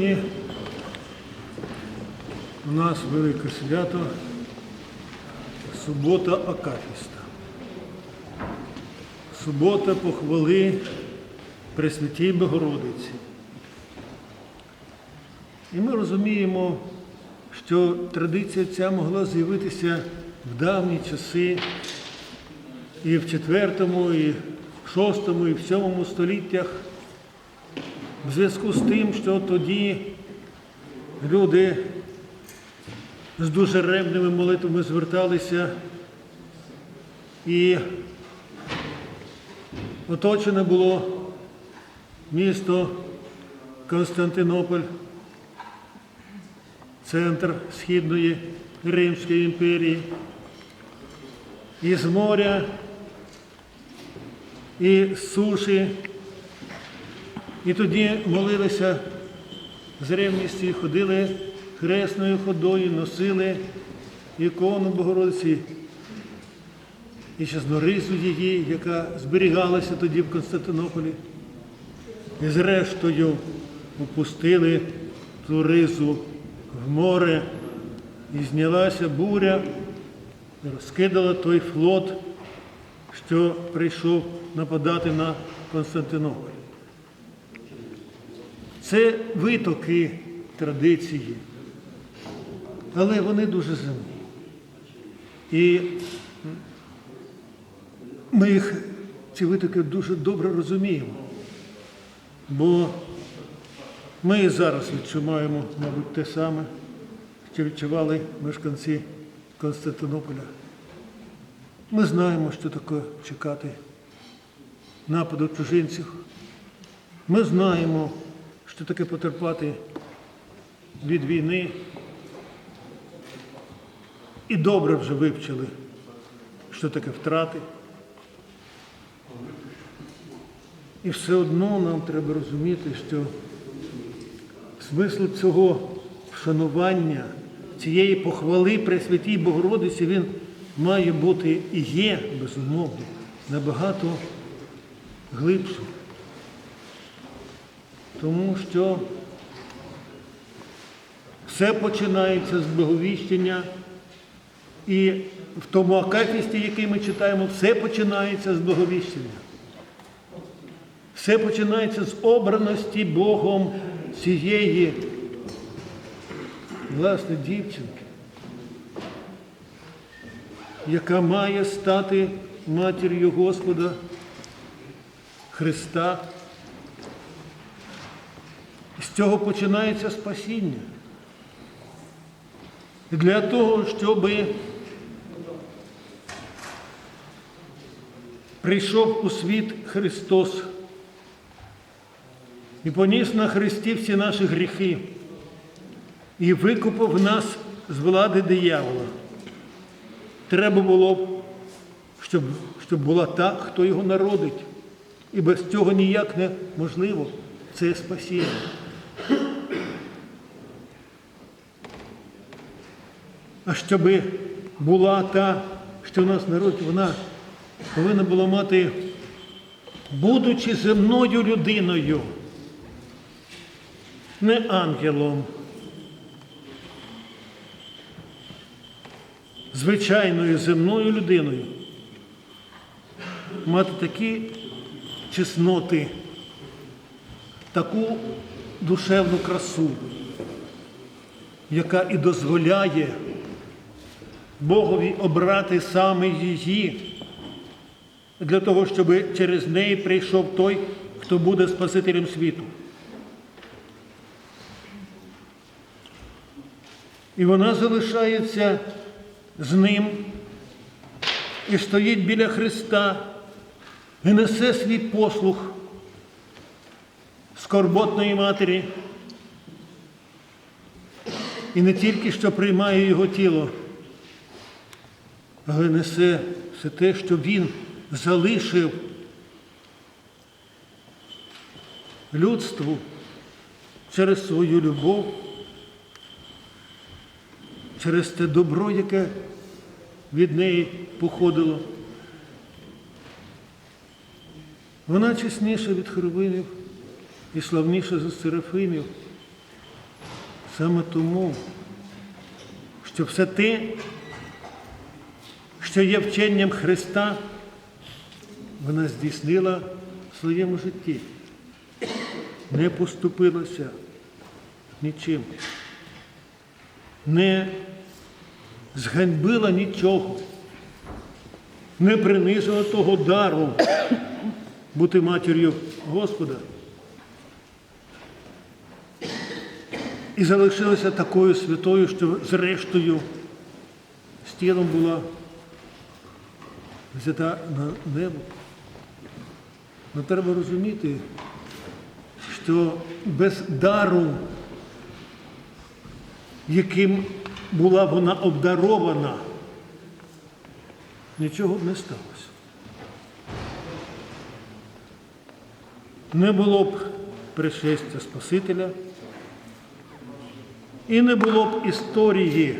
Сьогодні у нас велике свято субота Акафіста. Субота похвали Пресвятій Богородиці. І ми розуміємо, що традиція ця могла з'явитися в давні часи і в IV, і в VI, і в VII століттях в зв'язку з тим, що тоді люди з дуже ревними молитвами зверталися і оточене було місто Константинополь, центр Східної Римської імперії, і з моря, і з суші. І тоді молилися з ревністю, ходили хресною ходою, носили ікону Богородиці і чесноризу її, яка зберігалася тоді в Константинополі. І зрештою опустили ту ризу в море, і знялася буря, і розкидала той флот, що прийшов нападати на Константинополь. Це витоки традиції, але вони дуже земні. І ми їх, ці витоки дуже добре розуміємо, бо ми зараз відчуваємо, мабуть, те саме, що відчували мешканці Константинополя. Ми знаємо, що таке чекати нападу чужинців. Ми знаємо, що таке потерпати від війни. І добре вже вивчили, що таке втрати. І все одно нам треба розуміти, що смисл цього вшанування, цієї похвали Пресвятій Богородиці, він має бути і є, безумовно, набагато глибшим. Тому що все починається з благовіщення, і в тому акафісті, який ми читаємо, все починається з благовіщення. Все починається з обраності Богом цієї, власне, дівчинки, яка має стати матір'ю Господа Христа. З цього починається спасіння. Для того, щоб прийшов у світ Христос і поніс на Христі всі наші гріхи і викупив нас з влади диявола. Треба було, щоб, щоб була та, хто його народить. І без цього ніяк неможливо. Це спасіння. А щоб була та, що нас народить, вона повинна була мати, будучи земною людиною, не ангелом, звичайною земною людиною, мати такі чесноти, таку душевну красу, яка і дозволяє Богові обрати саме її, для того, щоб через неї прийшов той, хто буде Спасителем світу. І вона залишається з ним і стоїть біля Христа і несе свій послух скорботної матері. І не тільки що приймає його тіло, але несе все те, що він залишив людству через свою любов, через те добро, яке від неї походило. Вона чесніша від херовимів і славніша за серафимів, Саме тому, що все те, що є вченням Христа, вона здійснила в своєму житті. Не поступилася нічим. Не зганьбила нічого, не принизила того дару бути матір'ю Господа. І залишилася такою святою, що зрештою з тілом була взята на небо. Але треба розуміти, що без дару, яким була вона обдарована, нічого б не сталося. Не було б пришестя Спасителя, і не було б історії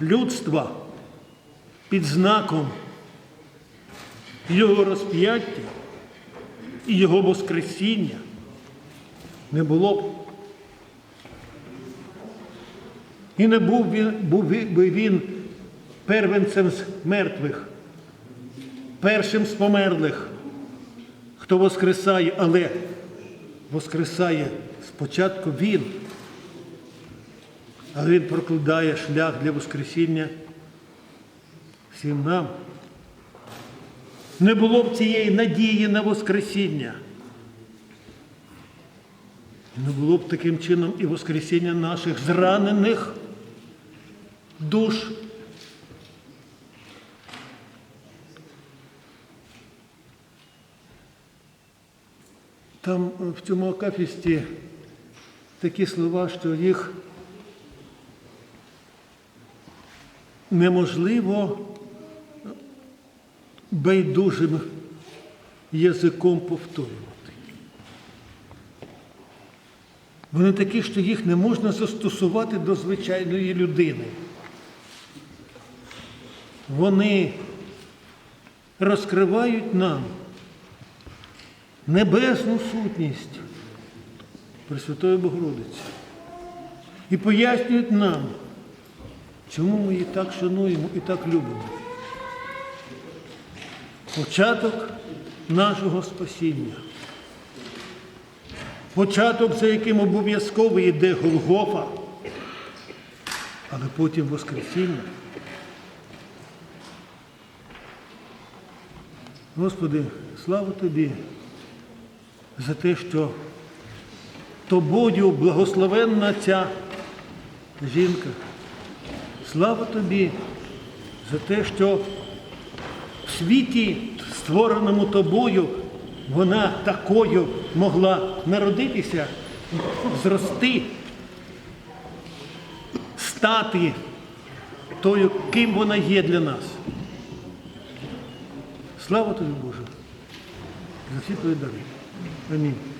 людства під знаком його розп'яття і його Воскресіння. Не було б. І не був він, був би він первенцем з мертвих, першим з померлих, хто воскресає, але воскресає спочатку він, але він прокладає шлях для Воскресіння всім нам. Не було б цієї надії на Воскресіння. Не було б таким чином і Воскресіння наших зранених душ. Там е, в цьому акафісті такі слова, що їх неможливо байдужим язиком повторювати. Вони такі, що їх не можна застосувати до звичайної людини. Вони розкривають нам небесну сутність Пресвятої Богородиці і пояснюють нам, чому ми її так шануємо і так любимо. Початок нашого спасіння. Початок, за яким обов'язково йде Голгофа, але потім Воскресіння. Господи, слава Тобі за те, що Тобою благословенна ця жінка. Слава Тобі за те, що в світі, створеному тобою, вона такою могла народитися, зрости, стати тою, ким вона є для нас. Слава тобі, Боже, за всі твої дари. Амінь.